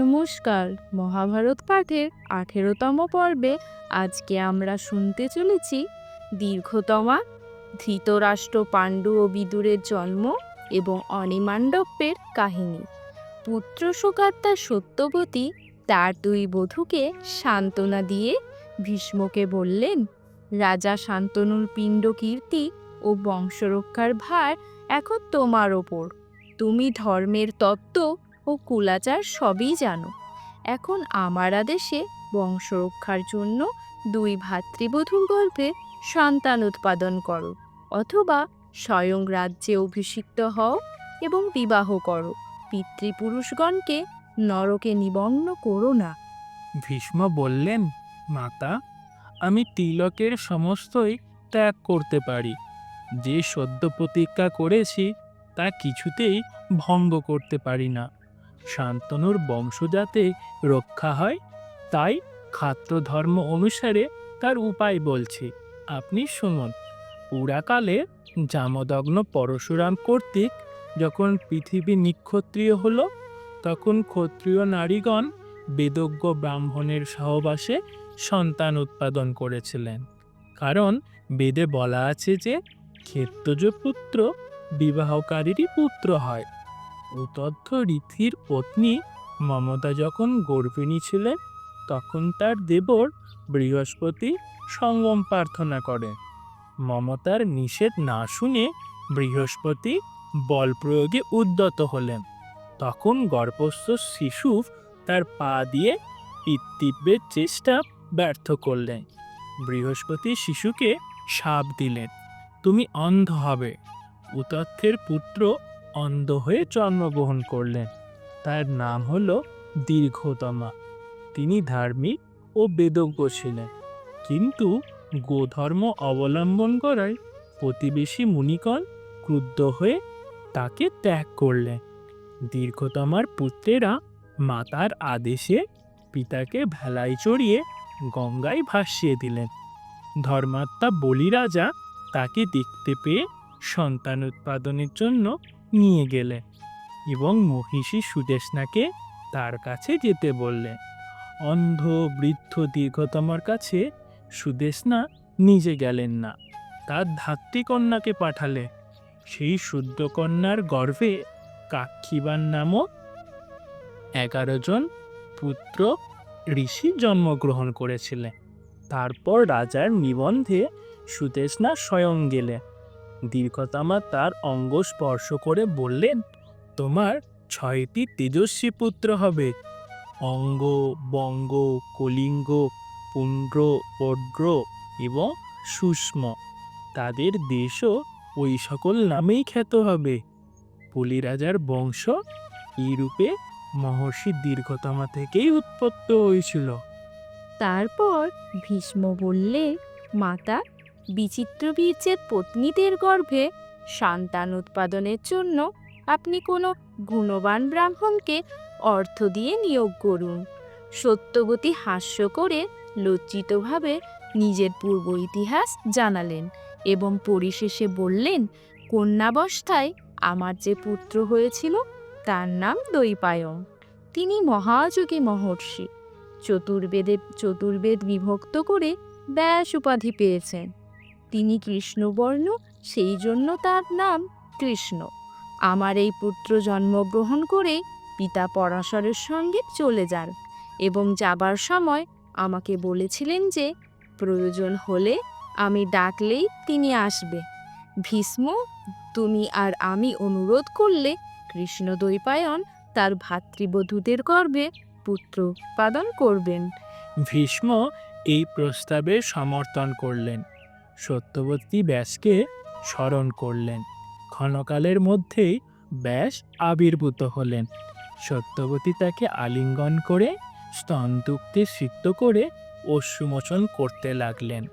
নমস্কার, মহাভারত পাঠের আঠেরোতম পর্বে আজকে আমরা শুনতে চলেছি দীর্ঘতমা, ধৃতরাষ্ট্র পাণ্ডু ও বিদুরের জন্ম এবং অনিমাণ্ডব্যের কাহিনী। পুত্র শোকাত্মা সত্যবতী তার দুই বধূকে সান্ত্বনা দিয়ে ভীষ্মকে বললেন, রাজা শান্তনুর পিণ্ড কীর্তি ও বংশরক্ষার ভার এখন তোমার ওপর। তুমি ধর্মের তত্ত্ব ও কুলাচার সবই জানো। এখন আমার আদেশে বংশরক্ষার জন্য দুই ভাতৃবধূর গল্পে সন্তান উৎপাদন করো অথবা স্বয়ং রাজ্যে অভিষিক্ত হও এবং বিবাহ করো। পিতৃপুরুষগণকে নরকে নিবন্ন করো না। ভীষ্ম বললেন, মাতা, আমি তিলকের সমস্তই ত্যাগ করতে পারি। যে সদ্য প্রতিজ্ঞা করেছি, তা কিছুতেই ভঙ্গ করতে পারি না। শান্তনুর বংশ যাতে রক্ষা হয়, তাই খাদ্য ধর্ম অনুসারে তার উপায় বলছি। আপনি শুনুন। পুরাকালে জামদগ্ন পরশুরাম কর্তৃক যখন পৃথিবী নিক্ষত্রিয় হলো, তখন ক্ষত্রিয় নারীগণ বেদজ্ঞ ব্রাহ্মণের সহবাসে সন্তান উৎপাদন করেছিলেন। কারণ বেদে বলা আছে যে ক্ষেত্রজ পুত্র বিবাহকারীরই পুত্র হয়। উতদ্ধ রীতির পত্নী মমতা যখন গর্ভিণী ছিলেন, তখন তার দেবর বৃহস্পতি সঙ্গম প্রার্থনা করে। মমতার নিষেধ না শুনে বৃহস্পতি বল প্রয়োগে উদ্যত হলেন। তখন গর্ভস্থ শিশু তার পা দিয়ে পিতৃব্যের চেষ্টা ব্যর্থ করলেন। বৃহস্পতি শিশুকে সাপ দিলেন, তুমি অন্ধ হবে। উতথ্যের পুত্র অন্ধ হয়ে জন্মগ্রহণ করলেন। তার নাম হল দীর্ঘতমা। তিনি ধার্মিক ও বেদজ্ঞ ছিলেন। কিন্তু গোধর্ম অবলম্বন করায় প্রতিবেশী মুনিগণ ক্রুদ্ধ হয়ে তাকে ত্যাগ করলেন। দীর্ঘতমার পুত্রেরা মাতার আদেশে পিতাকে ভেলায় চড়িয়ে গঙ্গায় ভাসিয়ে দিলেন। ধর্মাত্মা বলিরাজা তাকে দেখতে পেয়ে সন্তান উৎপাদনের জন্য নিয়ে গেলেন এবং মহিষী সুদেশনাকে তার কাছে যেতে বললেন অন্ধ, বৃদ্ধ, দীর্ঘতমার কাছে সুদেশনা নিজে গেলেন না। তার ধাত্রীকন্যাকে পাঠালে। সেই শুদ্ধকন্যার গর্ভে কাক্ষিবান নামক এগারো জন পুত্র ঋষি জন্মগ্রহণ করেছিলেন। তারপর রাজার নিবন্ধে সুদেশনা স্বয়ং গেলেন দীর্ঘতমা তার অঙ্গ স্পর্শ করে বললেন, তোমার ছয়টি তেজস্বী পুত্র হবে। অঙ্গ, বঙ্গ, কলিঙ্গ পুণ্ড্র পড্র এবং সুষ্ম তাদের দেশও ওই সকল নামেই খ্যাত হবে। পুলি রাজার বংশ এই মহর্ষি দীর্ঘতমা থেকেই উৎপত্ত হয়েছিল। তারপর ভীষ্ম বললে, মাতা বিচিত্র বীর্যের পত্নীদের গর্ভে সন্তান উৎপাদনের জন্য আপনি কোনো গুণবান ব্রাহ্মণকে অর্থ দিয়ে নিয়োগ করুন। সত্যবতী হাস্য করে লজ্জিতভাবে নিজের পূর্ব ইতিহাস জানালেন এবং পরিশেষে বললেন, কন্যাবস্থায় আমার যে পুত্র হয়েছিল, তার নাম দৈপায়ন তিনি মহাযোগী মহর্ষি। চতুর্বেদে, চতুর্বেদ বিভক্ত করে ব্যাস উপাধি পেয়েছেন। তিনি কৃষ্ণবর্ণ, সেই জন্য তার নাম কৃষ্ণ। আমার এই পুত্র জন্মগ্রহণ করে পিতা পরাশরের সঙ্গে চলে যান এবং যাবার সময় আমাকে বলেছিলেন যে, প্রয়োজন হলে আমি ডাকলেই তিনি আসবে। ভীষ্ম, তুমি আর আমি অনুরোধ করলে কৃষ্ণ দ্বৈপায়ন তার ভাতৃবধূদের গর্ভে পুত্র উৎপাদন করবেন। ভীষ্ম এই প্রস্তাবে সমর্থন করলেন। সত্যবতী ব্যাসকে স্মরণ করলেন। ক্ষণকালের মধ্যেই ব্যাস আবির্ভূত হলেন। সত্যবতী তাকে আলিঙ্গন করে স্তনতুক্তি সিদ্ধ করে অশ্রুমোচন করতে লাগলেন।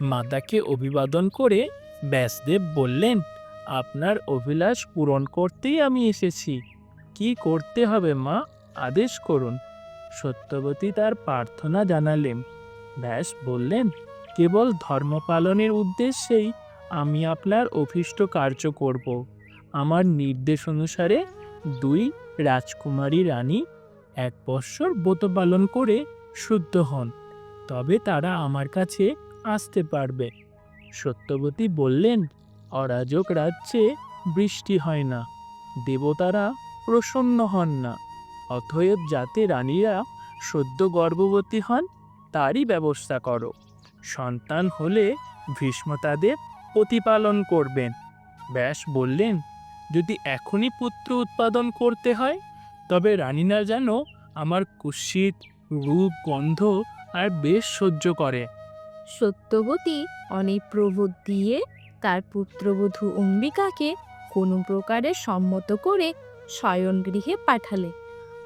মাতাকে অভিবাদন করে ব্যাসদেব বললেন, আপনার অভিলাষ পূরণ করতেই আমি এসেছি। কি করতে হবে মা? আদেশ করুন। সত্যবতী তার প্রার্থনা জানালেন। ব্যাস বললেন কেবল ধর্ম পালনের উদ্দেশ্যেই আমি আপনার অভীষ্ট কার্য করব। আমার নির্দেশ অনুসারে দুই রাজকুমারী রানী এক বৎসর ব্রত পালন করে শুদ্ধ হন, তবে তারা আমার কাছে আসতে পারবে। সত্যবতী বললেন, অরাজক রাজ্যে বৃষ্টি হয় না, দেবতারা প্রসন্ন হন না, অতএব যাতে রানীরা সদ্য গর্ভবতী হন, তারই ব্যবস্থা করো। সন্তান হলে ভীষ্ম তাদের প্রতিপালন করবেন। ব্যাস বললেন, যদি এখনই পুত্র উৎপাদন করতে হয়, তবে রানীরা যেন আমার কুৎসিত রূপ, গন্ধ আর বেশ সহ্য করে। সত্যবতী অনেক প্রবোধ দিয়ে তার পুত্রবধূ অম্বিকাকে কোনো প্রকারে সম্মত করে শয়নগৃহে পাঠালে।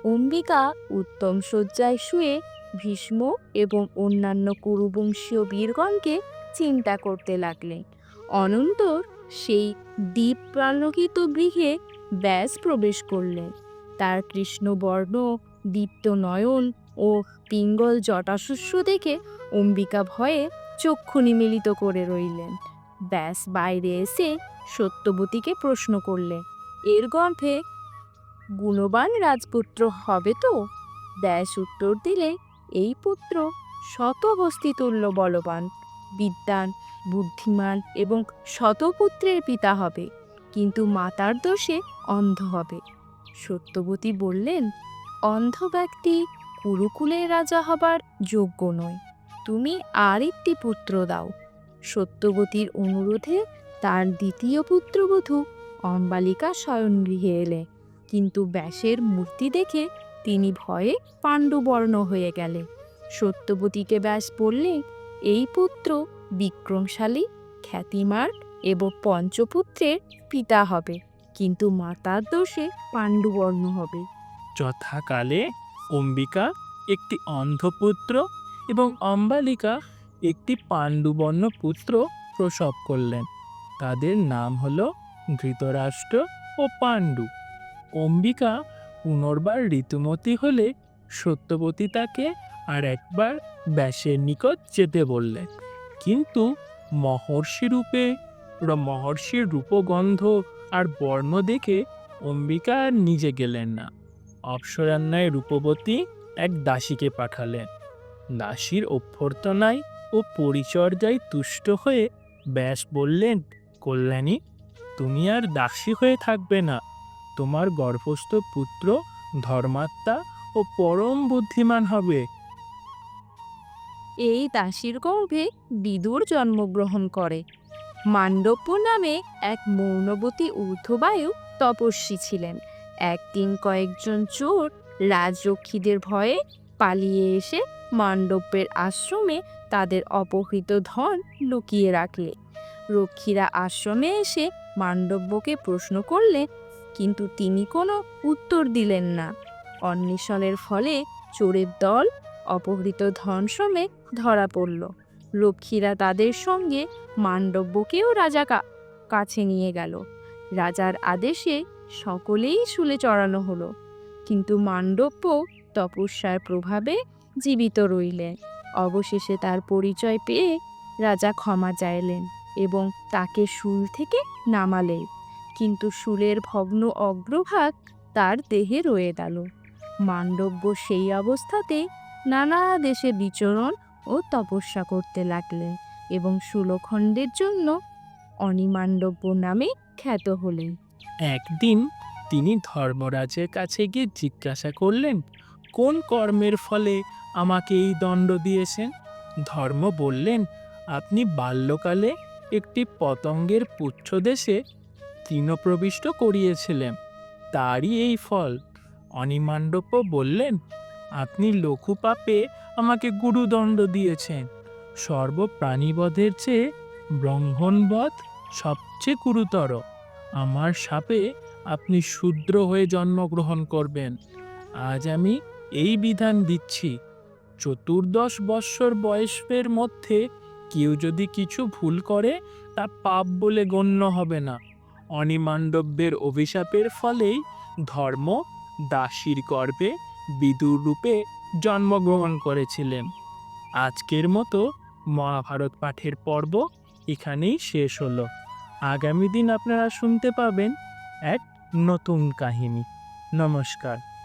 অম্বিকা উত্তম শয্যায় শুয়ে ভীষ্ম এবং অন্যান্য কুরুবংশীয় বীরগণকে চিন্তা করতে লাগলেন। অনন্তর সেই দ্বীপ প্রাণকিত গৃহে ব্যাস প্রবেশ করলেন। তার কৃষ্ণবর্ণ দীপ্ত নয়ন ও পিঙ্গল জটাশস্য দেখে অম্বিকা ভয়ে চক্ষু নিমিলিত করে রইলেন। ব্যাস বাইরে এসে সত্যবতীকে প্রশ্ন করলে এর গর্ভে গুণবান রাজপুত্র হবে তো? ব্যাস উত্তর দিলে এই পুত্র শতবস্তিতুল্য বলবান বিদ্যান বুদ্ধিমান এবং শতপুত্রের পিতা হবে, কিন্তু মাতার দোষে অন্ধ হবে। সত্যবতী বললেন, অন্ধ ব্যক্তি কুরুকুলের রাজা হবার যোগ্য নয়। তুমি আর একটি পুত্র দাও। সত্যবতীর অনুরোধে তার দ্বিতীয় পুত্রবধূ অম্বালিকা শয়নগৃহে এলে, কিন্তু ব্যাসের মূর্তি দেখে তিনি ভয়ে পাণ্ডুবর্ণ হয়ে গেলে সত্যবতীকে ব্যাস বললে, এই পুত্র বিক্রমশালী, খ্যাতিমার এবং পঞ্চপুত্রের পিতা হবে, কিন্তু মাতার দোষে পাণ্ডুবর্ণ হবে। যথাকালে অম্বিকা একটি অন্ধপুত্র এবং অম্বালিকা একটি পাণ্ডুবর্ণ পুত্র প্রসব করলেন। তাদের নাম হল ধৃতরাষ্ট্র ও পাণ্ডু। অম্বিকা পুনর্বার ঋতুমতী হলে সত্যবতী তাকে আর একবার ব্যাসের নিকট যেতে বললেন কিন্তু মহর্ষি রূপে মহর্ষির রূপগন্ধ আর বর্ণ দেখে অম্বিকা আর নিজে গেলেন না। অপ্সরান্যায় রূপবতী এক দাসীকে পাঠালেন। দাসীর অভ্যর্থনায় ও পরিচর্যায় তুষ্ট হয়ে ব্যাস বললেন, কল্যাণী, তুমি আর দাসী হয়ে থাকবে না। তোমার গর্ভস্থ পুত্র ধর্মাত্মা ও পরম বুদ্ধিমান হবে। এই দাসীর গর্ভে বিদুর জন্মগ্রহণ করে। মান্ডব্য নামে এক মৌনবতী ঊর্ধ্ববায়ু তপস্বী ছিলেন। একদিন কয়েকজন চোর রাজরক্ষীদের ভয়ে পালিয়ে এসে মান্ডব্যের আশ্রমে তাদের অপহৃত ধন লুকিয়ে রাখলে। রক্ষীরা আশ্রমে এসে মান্ডব্যকে প্রশ্ন করলে কিন্তু তিনি কোনো উত্তর দিলেন না। অন্বেষণের ফলে চোরের দল, অপহৃত ধন ধরা পড়ল। রক্ষীরা তাদের সঙ্গে মান্ডব্যকেও রাজা কাছে নিয়ে গেল। রাজার আদেশে সকলেই শুলে চড়ানো হলো। কিন্তু মান্ডব্য তপস্যার প্রভাবে জীবিত রইলেন। অবশেষে তার পরিচয় পেয়ে রাজা ক্ষমা চাইলেন এবং তাকে শুল থেকে নামালেন। কিন্তু শুলের ভগ্ন অগ্রভাগ তার দেহে রয়ে গেল। মান্ডব্য সেই অবস্থাতে নানা দেশে বিচরণ ও তপস্যা করতে লাগলেন এবং সুলখণ্ডের জন্য অনিমান্ডব্য নামে খ্যাত হলেন। একদিন তিনি ধর্মরাজের কাছে গিয়ে জিজ্ঞাসা করলেন, কোন কর্মের ফলে আমাকে এই দণ্ড দিয়েছেন? ধর্ম বললেন, আপনি বাল্যকালে একটি পতঙ্গের পুচ্ছদেশে তৃণপ্রবিষ্ট করিয়েছিলেন। তারই এই ফল। অনিমান্ডব্য বললেন, আপনি লঘু পাপে আমাকে গুরুদণ্ড দিয়েছেন। সর্বপ্রাণীবধের চেয়ে ব্রহ্মণবধ সবচেয়ে গুরুতর। আমার সাপে আপনি শূদ্র হয়ে জন্মগ্রহণ করবেন। আজ আমি এই বিধান দিচ্ছি। চতুর্দশ বৎসর বয়সের মধ্যে কেউ যদি কিছু ভুল করে, তা পাপ বলে গণ্য হবে না। অনিমান্ডব্যের অভিশাপের ফলেই ধর্ম দাসীর গর্বে বিদুর রূপে জন্মগ্রহণ করেছিলেন। আজকের মতো মহাভারত পাঠের পর্ব এখানেই শেষ হলো। আগামী দিন আপনারা শুনতে পাবেন এক নতুন কাহিনী। নমস্কার।